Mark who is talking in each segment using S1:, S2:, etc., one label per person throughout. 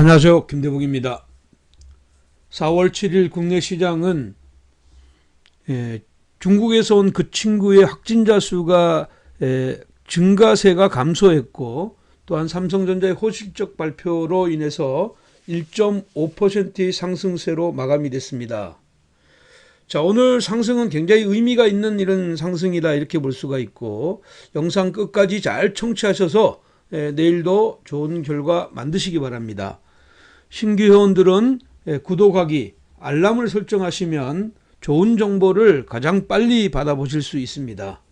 S1: 안녕하세요. 김대복입니다. 4월 7일 국내 시장은 예, 중국에서 온 그 친구의 확진자 수가 예, 증가세가 감소했고 또한 삼성전자의 호실적 발표로 인해서 1.5%의 상승세로 마감이 됐습니다. 자, 오늘 상승은 굉장히 의미가 있는 이런 상승이다 이렇게 볼 수가 있고 영상 끝까지 잘 청취하셔서 예, 내일도 좋은 결과 만드시기 바랍니다. 신규 회원들은 예, 구독하기, 알람을 설정하시면 좋은 정보를 가장 빨리 받아보실 수 있습니다.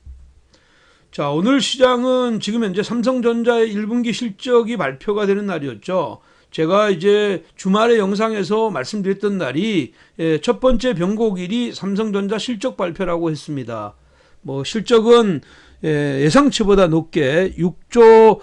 S1: 자, 오늘 시장은 지금 현재 삼성전자의 1분기 실적이 발표가 되는 날이었죠. 제가 이제 주말에 영상에서 말씀드렸던 날이 예, 첫 번째 변곡일이 삼성전자 실적 발표라고 했습니다. 뭐 실적은 예, 예상치보다 높게 6조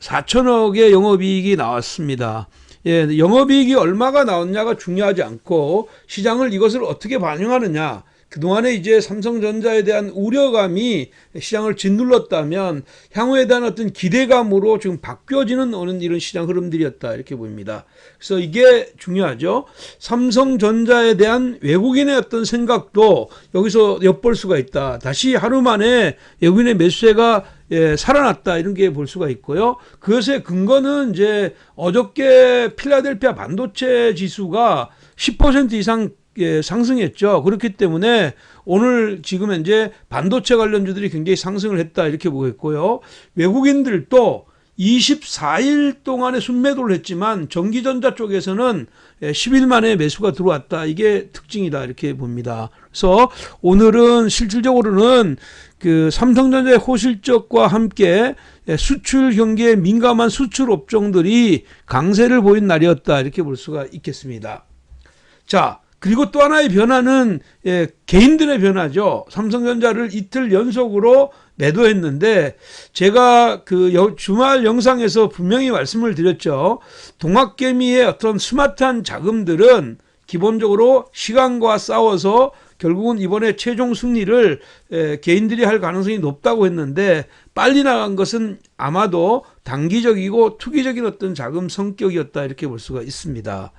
S1: 4천억의 영업이익이 나왔습니다. 예, 영업이익이 얼마가 나왔냐가 중요하지 않고 시장을 이것을 어떻게 반영하느냐. 그동안에 이제 삼성전자에 대한 우려감이 시장을 짓눌렀다면 향후에 대한 어떤 기대감으로 지금 바뀌어지는 오는 이런 시장 흐름들이었다 이렇게 보입니다. 그래서 이게 중요하죠. 삼성전자에 대한 외국인의 어떤 생각도 여기서 엿볼 수가 있다. 다시 하루 만에 외국인의 매수세가 예, 살아났다 이런 게 볼 수가 있고요. 그것의 근거는 이제 어저께 필라델피아 반도체 지수가 10% 이상 예, 상승했죠. 그렇기 때문에 오늘 지금 현재 반도체 관련주들이 굉장히 상승을 했다 이렇게 보겠고요. 외국인들도 24일 동안에 순매도를 했지만 전기전자 쪽에서는 10일 만에 매수가 들어왔다. 이게 특징이다. 이렇게 봅니다. 그래서 오늘은 실질적으로는 그 삼성전자의 호실적과 함께 수출 경기에 민감한 수출 업종들이 강세를 보인 날이었다. 이렇게 볼 수가 있겠습니다. 자, 그리고 또 하나의 변화는 예, 개인들의 변화죠. 삼성전자를 이틀 연속으로 매도했는데 제가 그 주말 영상에서 분명히 말씀을 드렸죠. 동학개미의 어떤 스마트한 자금들은 기본적으로 시간과 싸워서 결국은 이번에 최종 승리를 에, 개인들이 할 가능성이 높다고 했는데 빨리 나간 것은 아마도 단기적이고 투기적인 어떤 자금 성격이었다 이렇게 볼 수가 있습니다.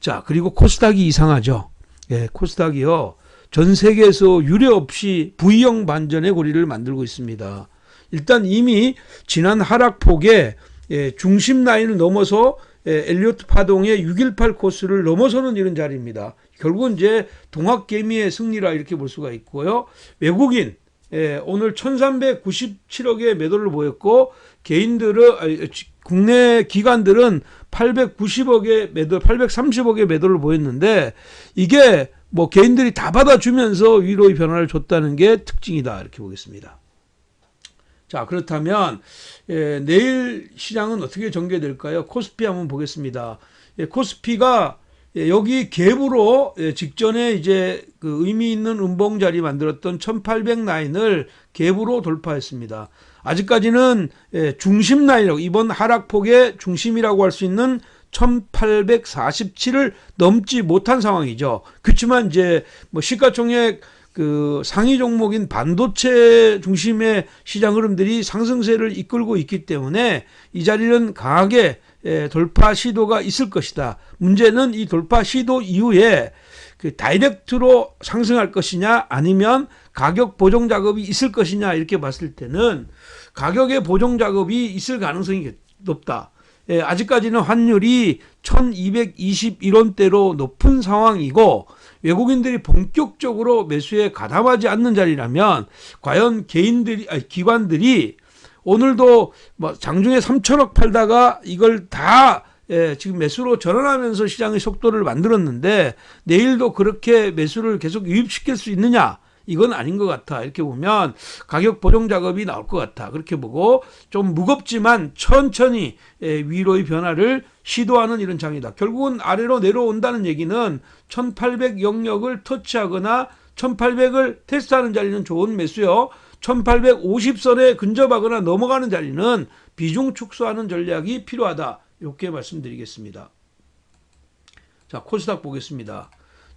S1: 자, 그리고 코스닥이 이상하죠. 예, 코스닥이요. 전 세계에서 유례 없이 V형 반전의 고리를 만들고 있습니다. 일단 이미 지난 하락폭에 예, 중심 라인을 넘어서 예, 엘리오트 파동의 618 코스를 넘어서는 이런 자리입니다. 결국은 이제 동학개미의 승리라 이렇게 볼 수가 있고요. 외국인 예, 오늘 1397억의 매도를 보였고 개인들은 국내 기관들은 890억의 매도, 830억의 매도를 보였는데 이게 뭐 개인들이 다 받아주면서 위로의 변화를 줬다는 게 특징이다 이렇게 보겠습니다. 자 그렇다면 예, 내일 시장은 어떻게 전개될까요? 코스피 한번 보겠습니다. 예, 코스피가 예, 여기 갭으로 예, 직전에 이제 그 의미 있는 음봉 자리 만들었던 1800 라인을 갭으로 돌파했습니다. 아직까지는 예, 중심 라인이라고 이번 하락폭의 중심이라고 할 수 있는 1847을 넘지 못한 상황이죠. 그렇지만 이제 뭐 시가총액 그 상위 종목인 반도체 중심의 시장 흐름들이 상승세를 이끌고 있기 때문에 이 자리는 강하게 예, 돌파 시도가 있을 것이다. 문제는 이 돌파 시도 이후에 그 다이렉트로 상승할 것이냐 아니면 가격 보정 작업이 있을 것이냐 이렇게 봤을 때는 가격의 보정 작업이 있을 가능성이 높다. 예, 아직까지는 환율이 1221원대로 높은 상황이고 외국인들이 본격적으로 매수에 가담하지 않는 자리라면 과연 개인들이 아니, 기관들이 오늘도 뭐 장중에 3천억 팔다가 이걸 다 예, 지금 매수로 전환하면서 시장의 속도를 만들었는데 내일도 그렇게 매수를 계속 유입시킬 수 있느냐? 이건 아닌 것 같아. 이렇게 보면 가격 보정 작업이 나올 것 같아. 그렇게 보고 좀 무겁지만 천천히 예, 위로의 변화를 시도하는 이런 장이다. 결국은 아래로 내려온다는 얘기는 1800 영역을 터치하거나 1800을 테스트하는 자리는 좋은 매수요. 1850선에 근접하거나 넘어가는 자리는 비중 축소하는 전략이 필요하다. 이렇게 말씀드리겠습니다. 자, 코스닥 보겠습니다.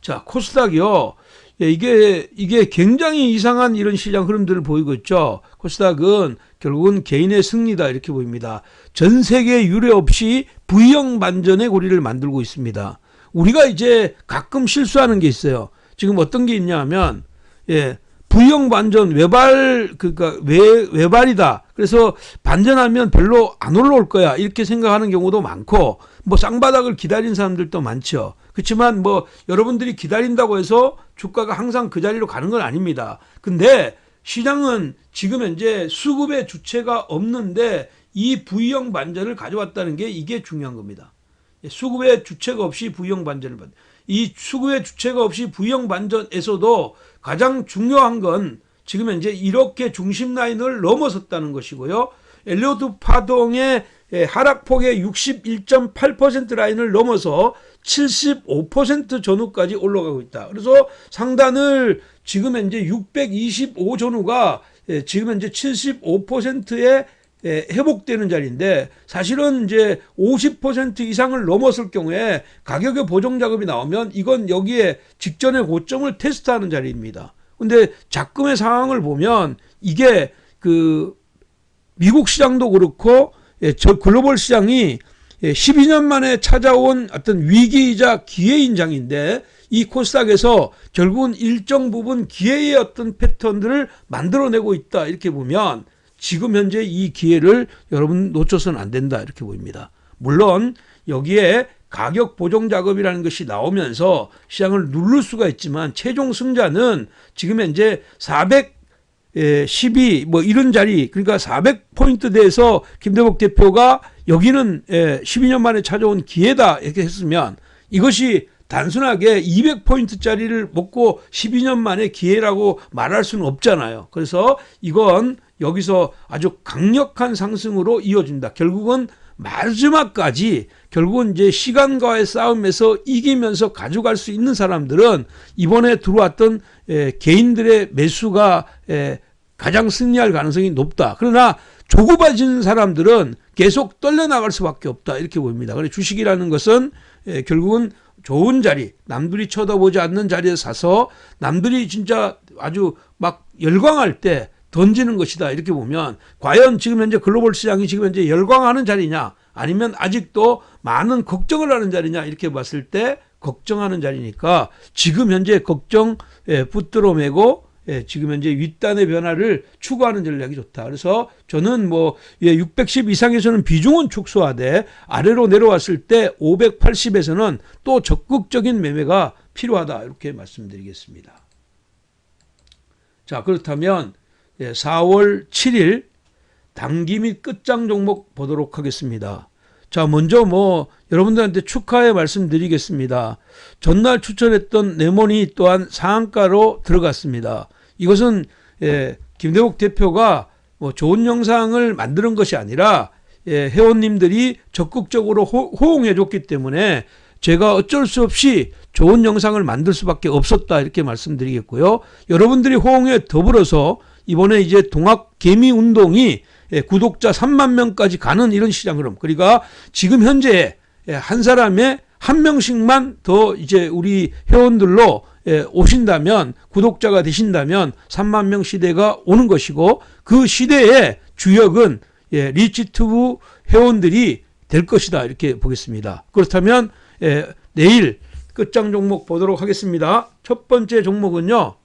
S1: 자, 코스닥이요. 예, 이게 이게 굉장히 이상한 이런 시장 흐름들을 보이고 있죠. 코스닥은 결국은 개인의 승리다 이렇게 보입니다. 전 세계 유례 없이 V형 반전의 고리를 만들고 있습니다. 우리가 이제 가끔 실수하는 게 있어요. 지금 어떤 게 있냐면 예, V형 반전 외발 그러니까 외 외발이다. 그래서 반전하면 별로 안 올라올 거야. 이렇게 생각하는 경우도 많고 뭐 쌍바닥을 기다린 사람들도 많죠. 그렇지만 뭐 여러분들이 기다린다고 해서 주가가 항상 그 자리로 가는 건 아닙니다. 근데 시장은 지금 현재 수급의 주체가 없는데 이 V형 반전을 가져왔다는 게 이게 중요한 겁니다. 예, 수급의 주체가 없이 V형 반전을 받. 이 수급의 주체가 없이 V형 반전에서도 가장 중요한 건 지금 현재 이렇게 중심 라인을 넘어섰다는 것이고요. 엘리오트 파동의 예, 하락폭의 61.8% 라인을 넘어서 75% 전후까지 올라가고 있다. 그래서 상단을 지금 현재 625 전후가 예, 지금 현재 75%의 예, 회복되는 자리인데 사실은 이제 50% 이상을 넘었을 경우에 가격의 보정 작업이 나오면 이건 여기에 직전의 고점을 테스트하는 자리입니다. 근데 작금의 상황을 보면 이게 그 미국 시장도 그렇고 예, 저 글로벌 시장이 예, 12년 만에 찾아온 어떤 위기이자 기회인 장인데 이 코스닥에서 결국은 일정 부분 기회의 어떤 패턴들을 만들어내고 있다 이렇게 보면 지금 현재 이 기회를 여러분 놓쳐서는 안 된다 이렇게 보입니다. 물론 여기에 가격 보정 작업이라는 것이 나오면서 시장을 누를 수가 있지만 최종 승자는 지금 현재 400 예, 12, 뭐 이런 자리, 그러니까 400포인트 대에서 김대복 대표가 여기는 예, 12년 만에 찾아온 기회다 이렇게 했으면 이것이 단순하게 200포인트짜리를 먹고 12년 만에 기회라고 말할 수는 없잖아요. 그래서 이건 여기서 아주 강력한 상승으로 이어진다. 결국은 마지막까지 결국은 이제 시간과의 싸움에서 이기면서 가져갈 수 있는 사람들은 이번에 들어왔던 에, 개인들의 매수가 에, 가장 승리할 가능성이 높다. 그러나 조급해진 사람들은 계속 떨려나갈 수밖에 없다. 이렇게 보입니다. 그래 주식이라는 것은 에, 결국은 좋은 자리, 남들이 쳐다보지 않는 자리에 사서 남들이 진짜 아주 막 열광할 때 던지는 것이다. 이렇게 보면 과연 지금 현재 글로벌 시장이 지금 현재 열광하는 자리냐 아니면 아직도 많은 걱정을 하는 자리냐 이렇게 봤을 때 걱정하는 자리니까 지금 현재 걱정 예, 붙들어 매고 예, 지금 현재 윗단의 변화를 추구하는 전략이 좋다. 그래서 저는 뭐 예, 610 이상에서는 비중은 축소하되 아래로 내려왔을 때 580에서는 또 적극적인 매매가 필요하다. 이렇게 말씀드리겠습니다. 자, 그렇다면 예, 4월 7일 단기 및 끝장 종목 보도록 하겠습니다. 자, 먼저 뭐 여러분들한테 축하의 말씀드리겠습니다. 전날 추천했던 네모니 또한 상한가로 들어갔습니다. 이것은 예, 김대복 대표가 뭐 좋은 영상을 만드는 것이 아니라 예, 회원님들이 적극적으로 호, 호응해 줬기 때문에 제가 어쩔 수 없이 좋은 영상을 만들 수밖에 없었다 이렇게 말씀드리겠고요. 여러분들이 호응에 더불어서 이번에 이제 동학 개미 운동이 예, 구독자 3만 명까지 가는 이런 시장 흐름. 그러니까 지금 현재 예, 한 사람의 한 명씩만 더 이제 우리 회원들로 예, 오신다면 구독자가 되신다면 3만 명 시대가 오는 것이고 그 시대의 주역은 예, 리치튜브 회원들이 될 것이다 이렇게 보겠습니다. 그렇다면 예, 내일 끝장 종목 보도록 하겠습니다. 첫 번째 종목은요.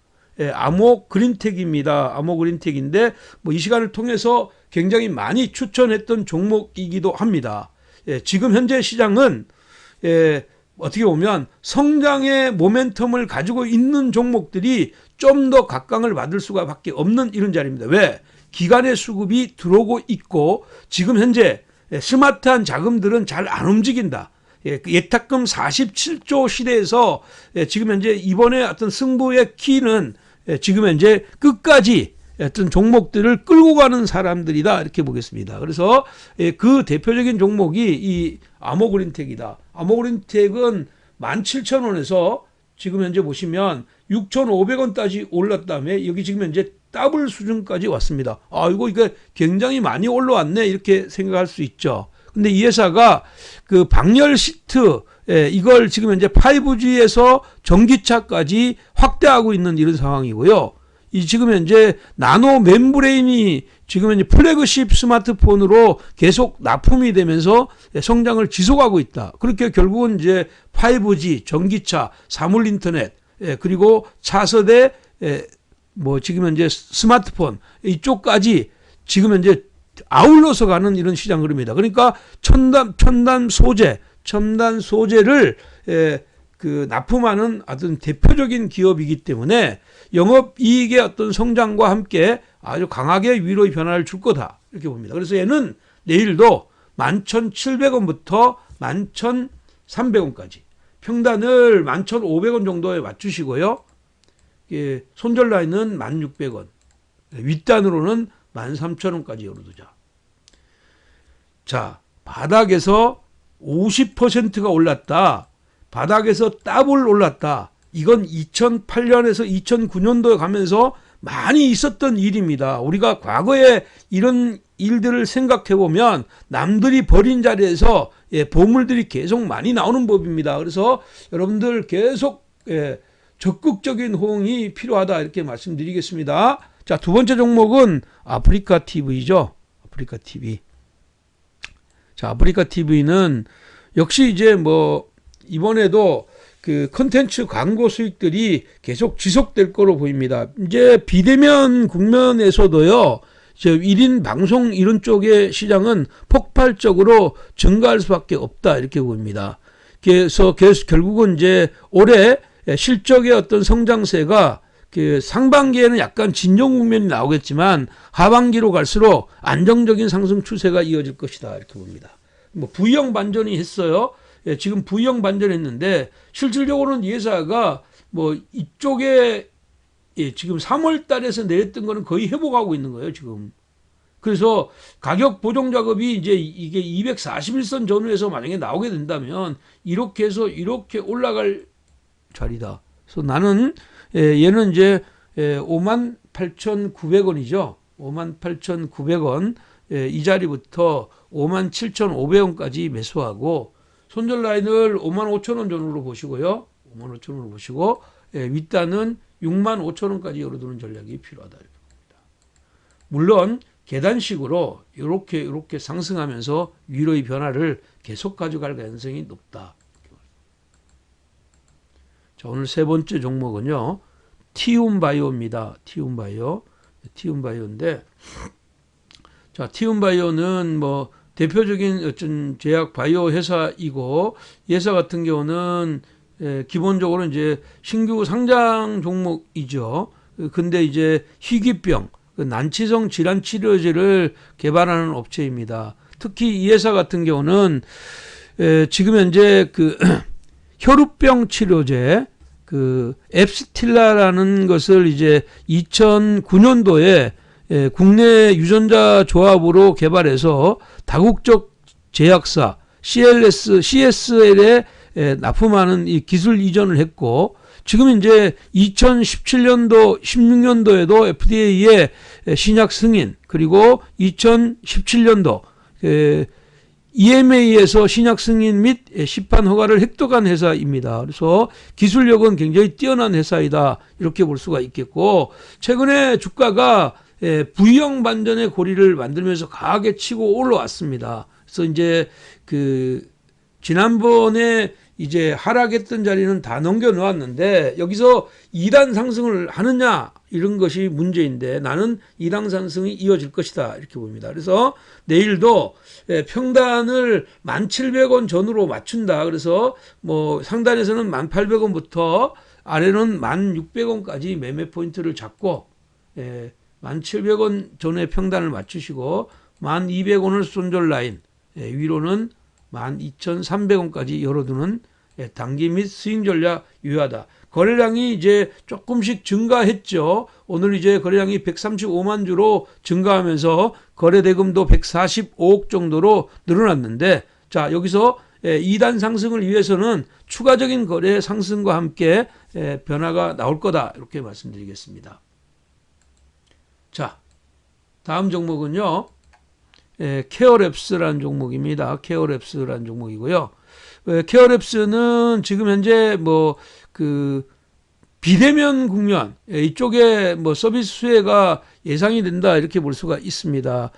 S1: 예, 아모 그린텍입니다. 아모 그린텍인데 뭐 이 시간을 통해서 굉장히 많이 추천했던 종목이기도 합니다. 예, 지금 현재 시장은 예, 어떻게 보면 성장의 모멘텀을 가지고 있는 종목들이 좀 더 각광을 받을 수가 밖에 없는 이런 자리입니다. 왜? 기간의 수급이 들어오고 있고 지금 현재 예, 스마트한 자금들은 잘 안 움직인다. 예, 그 예탁금 47조 시대에서 예, 지금 현재 이번에 어떤 승부의 키는 예, 지금 현재 끝까지 어떤 종목들을 끌고 가는 사람들이다 이렇게 보겠습니다. 그래서 예, 그 대표적인 종목이 이 아모그린텍이다. 아모그린텍은 17,000원에서 지금 현재 보시면 6,500원까지 올랐다음에 여기 지금 현재 더블 수준까지 왔습니다. 아, 이거 이게 굉장히 많이 올라왔네 이렇게 생각할 수 있죠. 근데 이 회사가 그 방열 시트 예, 이걸 지금 현재 5G에서 전기차까지 확대하고 있는 이런 상황이고요. 이 지금 현재 나노 멤브레인이 지금 현재 플래그십 스마트폰으로 계속 납품이 되면서 성장을 지속하고 있다. 그렇게 결국은 이제 5G, 전기차, 사물 인터넷, 예, 그리고 차세대 예, 뭐 지금 현재 스마트폰 이쪽까지 지금 현재 아울러서 가는 이런 시장 흐름이다. 그러니까 첨단 첨단 소재, 첨단 소재를 에, 그 납품하는 어떤 대표적인 기업이기 때문에 영업 이익의 어떤 성장과 함께 아주 강하게 위로의 변화를 줄 거다. 이렇게 봅니다. 그래서 얘는 내일도 11,700원부터 11,300원까지 평단을 11,500원 정도에 맞추시고요. 예, 손절 라인은 1,600원. 윗단으로는 13,000원까지 열어두자. 자, 바닥에서 50%가 올랐다. 바닥에서 더블 올랐다. 이건 2008년에서 2009년도에 가면서 많이 있었던 일입니다. 우리가 과거에 이런 일들을 생각해 보면 남들이 버린 자리에서 예, 보물들이 계속 많이 나오는 법입니다. 그래서 여러분들 계속 예, 적극적인 호응이 필요하다 이렇게 말씀드리겠습니다. 자, 두 번째 종목은 아프리카 TV죠. 아프리카 TV. 자, 아프리카 TV는 역시 이제 뭐 이번에도 그 컨텐츠 광고 수익들이 계속 지속될 거로 보입니다. 이제 비대면 국면에서도요. 저 1인 방송 이런 쪽의 시장은 폭발적으로 증가할 수밖에 없다 이렇게 보입니다. 그래서 결국은 이제 올해 실적의 어떤 성장세가 그 상반기에는 약간 진정 국면이 나오겠지만 하반기로 갈수록 안정적인 상승 추세가 이어질 것이다 이렇게 봅니다. 뭐 부영 반전이 했어요. 예, 지금 부영 반전했는데 실질적으로는 이 회사가 뭐 이쪽에 예, 지금 3월 달에서 내렸던 거는 거의 회복하고 있는 거예요, 지금. 그래서 가격 보정 작업이 이제 이게 241선 전후에서 만약에 나오게 된다면 이렇게 해서 이렇게 올라갈 자리다. 그래서 나는 예, 얘는 이제 예, 58,900원이죠. 58,900원 예, 이 자리부터 57,500원까지 매수하고 손절 라인을 55,000원 전후로 보시고요. 55,000원으로 보시고 예, 윗단은 65,000원까지 열어두는 전략이 필요하다 봅니다. 물론 계단식으로 이렇게 이렇게 상승하면서 위로의 변화를 계속 가져갈 가능성이 높다. 자, 오늘 세 번째 종목은요. 티움바이오입니다. 티움바이오. 티움바이오인데 자, 티움바이오는 뭐 대표적인 어떤 제약 바이오 회사이고 이 회사 같은 경우는 에, 기본적으로 이제 신규 상장 종목이죠. 근데 이제 희귀병, 그 난치성 질환 치료제를 개발하는 업체입니다. 특히 이 회사 같은 경우는 에, 지금 현재 그 혈우병 치료제 그 앱스틸라라는 것을 이제 2009년도에 예, 국내 유전자 조합으로 개발해서 다국적 제약사 CLS, CSL에 예, 납품하는 이 기술 이전을 했고 지금 이제 2017년도, 16년도에도 FDA에 신약 승인 그리고 2017년도 EMA에서 신약 승인 및 시판 허가를 획득한 회사입니다. 그래서 기술력은 굉장히 뛰어난 회사이다. 이렇게 볼 수가 있겠고, 최근에 주가가 부영 반전의 고리를 만들면서 강하게 치고 올라왔습니다. 그래서 이제 그, 지난번에 이제 하락했던 자리는 다 넘겨 놓았는데 여기서 2단 상승을 하느냐 이런 것이 문제인데 나는 2단 상승이 이어질 것이다 이렇게 봅니다. 그래서 내일도 예, 평단을 1,700원 전후로 맞춘다. 그래서 뭐 상단에서는 1,800원부터 아래는 1,600원까지 매매 포인트를 잡고 예, 1,700원 전후의 평단을 맞추시고 1,200원을 손절 라인 예, 위로는 12,300원까지 열어두는 예, 단기 및 스윙 전략 유효하다. 거래량이 이제 조금씩 증가했죠. 오늘 이제 거래량이 135만 주로 증가하면서 거래 대금도 145억 정도로 늘어났는데 자, 여기서 2단 예, 상승을 위해서는 추가적인 거래 상승과 함께 예, 변화가 나올 거다. 이렇게 말씀드리겠습니다. 자, 다음 종목은요. 예, 케어랩스라는 종목입니다. 케어랩스라는 종목이고요. 에, 케어랩스는 지금 현재 뭐그 비대면 국면 에, 이쪽에 뭐 서비스 수혜가 예상이 된다 이렇게 볼 수가 있습니다.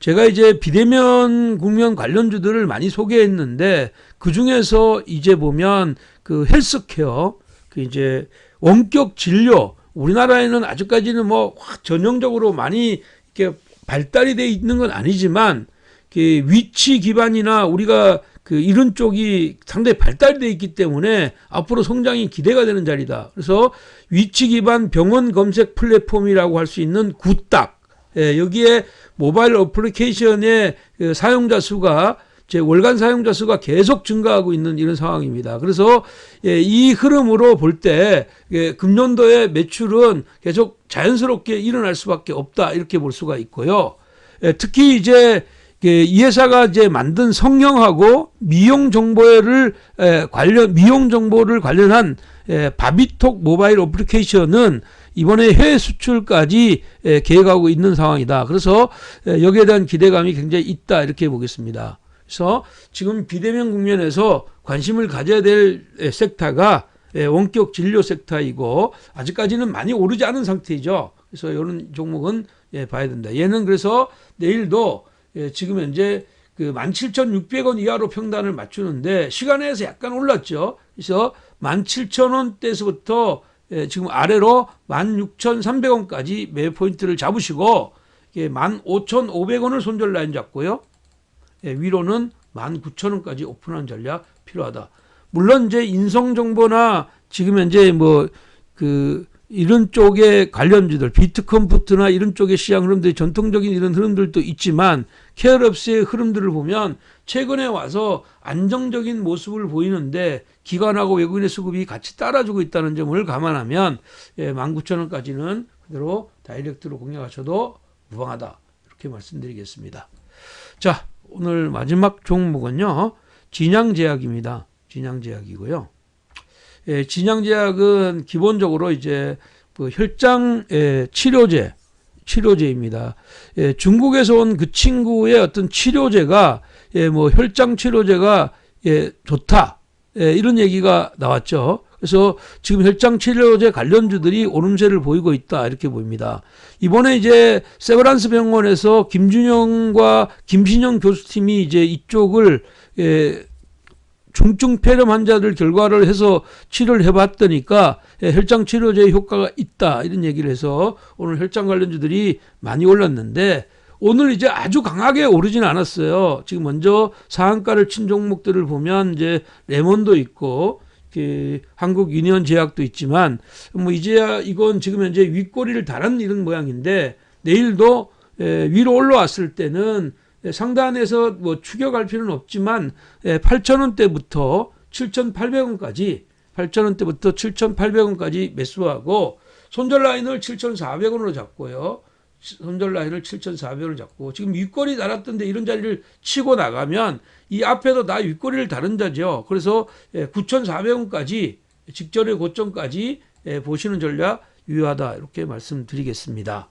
S1: 제가 이제 비대면 국면 관련주들을 많이 소개했는데 그 중에서 이제 보면 그 헬스케어 그 이제 원격 진료 우리나라에는 아직까지는 뭐확 전형적으로 많이 이렇게 발달이 돼 있는 건 아니지만 그 위치 기반이나 우리가 그 이런 쪽이 상당히 발달돼 있기 때문에 앞으로 성장이 기대가 되는 자리다. 그래서 위치 기반 병원 검색 플랫폼이라고 할 수 있는 굿딱 예, 여기에 모바일 어플리케이션의 그 사용자 수가 제 월간 사용자 수가 계속 증가하고 있는 이런 상황입니다. 그래서 예, 이 흐름으로 볼때 예, 금년도의 매출은 계속 자연스럽게 일어날 수밖에 없다 이렇게 볼 수가 있고요. 예, 특히 이제 예, 이 회사가 이제 만든 성형하고 미용 정보를 에, 관련 미용 정보를 관련한 에, 바비톡 모바일 어플리케이션은 이번에 해외 수출까지 에, 계획하고 있는 상황이다. 그래서 에, 여기에 대한 기대감이 굉장히 있다 이렇게 보겠습니다. 그래서 지금 비대면 국면에서 관심을 가져야 될 에, 섹터가 에, 원격 진료 섹터이고 아직까지는 많이 오르지 않은 상태이죠. 그래서 이런 종목은 예, 봐야 된다. 얘는 그래서 내일도 예, 지금 현재 그 17,600원 이하로 평단을 맞추는데 시간에서 약간 올랐죠. 그래서 17,000원대에서부터 예, 지금 아래로 16,300원까지 매 포인트를 잡으시고 예, 15,500원을 손절 라인 잡고요. 예, 위로는 19,000원까지 오픈하는 전략 필요하다. 물론 이제 인성 정보나 지금 현재 뭐 그 이런 쪽의 관련주들 비트컴퓨터나 이런 쪽의 시장 흐름들이 전통적인 이런 흐름들도 있지만 케어럽스의 흐름들을 보면 최근에 와서 안정적인 모습을 보이는데 기관하고 외국인의 수급이 같이 따라주고 있다는 점을 감안하면 예, 19,000원까지는 그대로 다이렉트로 공략하셔도 무방하다 이렇게 말씀드리겠습니다. 자 오늘 마지막 종목은요 진양제약입니다. 진양제약이고요. 예, 진양제약은 기본적으로 이제 그 혈장 예, 치료제 치료제입니다. 예, 중국에서 온 그 친구의 어떤 치료제가 예, 뭐 혈장 치료제가 예, 좋다 예, 이런 얘기가 나왔죠. 그래서 지금 혈장 치료제 관련주들이 오름세를 보이고 있다 이렇게 보입니다. 이번에 이제 세브란스 병원에서 김준영과 김신영 교수팀이 이제 이쪽을 예, 중증 폐렴 환자들 결과를 해서 치료를 해봤더니까 예, 혈장 치료제의 효과가 있다 이런 얘기를 해서 오늘 혈장 관련주들이 많이 올랐는데 오늘 이제 아주 강하게 오르지는 않았어요. 지금 먼저 상한가를 친 종목들을 보면 이제 레몬도 있고 그 한국 유니언 제약도 있지만 뭐 이제야 이건 지금 현재 윗꼬리를 달은 이런 모양인데 내일도 예, 위로 올라왔을 때는 예, 상단에서 뭐 추격할 필요는 없지만 8,000원대부터 7,800원까지 8,000원대부터 7,800원까지 매수하고 손절 라인을 7,400원으로 잡고요. 손절 라인을 7,400원을 잡고 지금 윗꼬리 달았던데 이런 자리를 치고 나가면 이 앞에도 다 윗꼬리를 다른 자죠. 그래서 9,400원까지 직전의 고점까지 예, 보시는 전략 유효하다 이렇게 말씀드리겠습니다.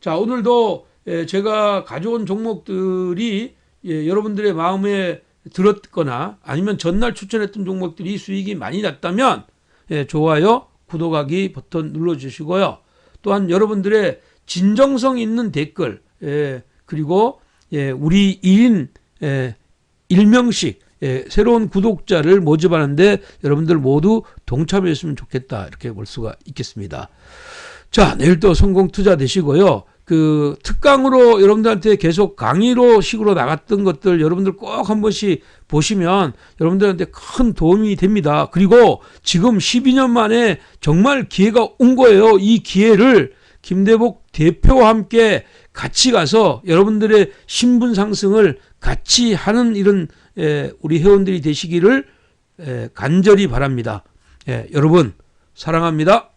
S1: 자 오늘도 예, 제가 가져온 종목들이 예, 여러분들의 마음에 들었거나 아니면 전날 추천했던 종목들이 수익이 많이 났다면 예, 좋아요, 구독하기 버튼 눌러주시고요. 또한 여러분들의 진정성 있는 댓글 그리고 우리 1인 1명씩 새로운 구독자를 모집하는데 여러분들 모두 동참했으면 좋겠다 이렇게 볼 수가 있겠습니다. 자 내일도 성공 투자 되시고요. 그 특강으로 여러분들한테 계속 강의로 식으로 나갔던 것들 여러분들 꼭 한 번씩 보시면 여러분들한테 큰 도움이 됩니다. 그리고 지금 12년 만에 정말 기회가 온 거예요. 이 기회를 김대복 대표와 함께 같이 가서 여러분들의 신분 상승을 같이 하는 이런 우리 회원들이 되시기를 간절히 바랍니다. 여러분 사랑합니다.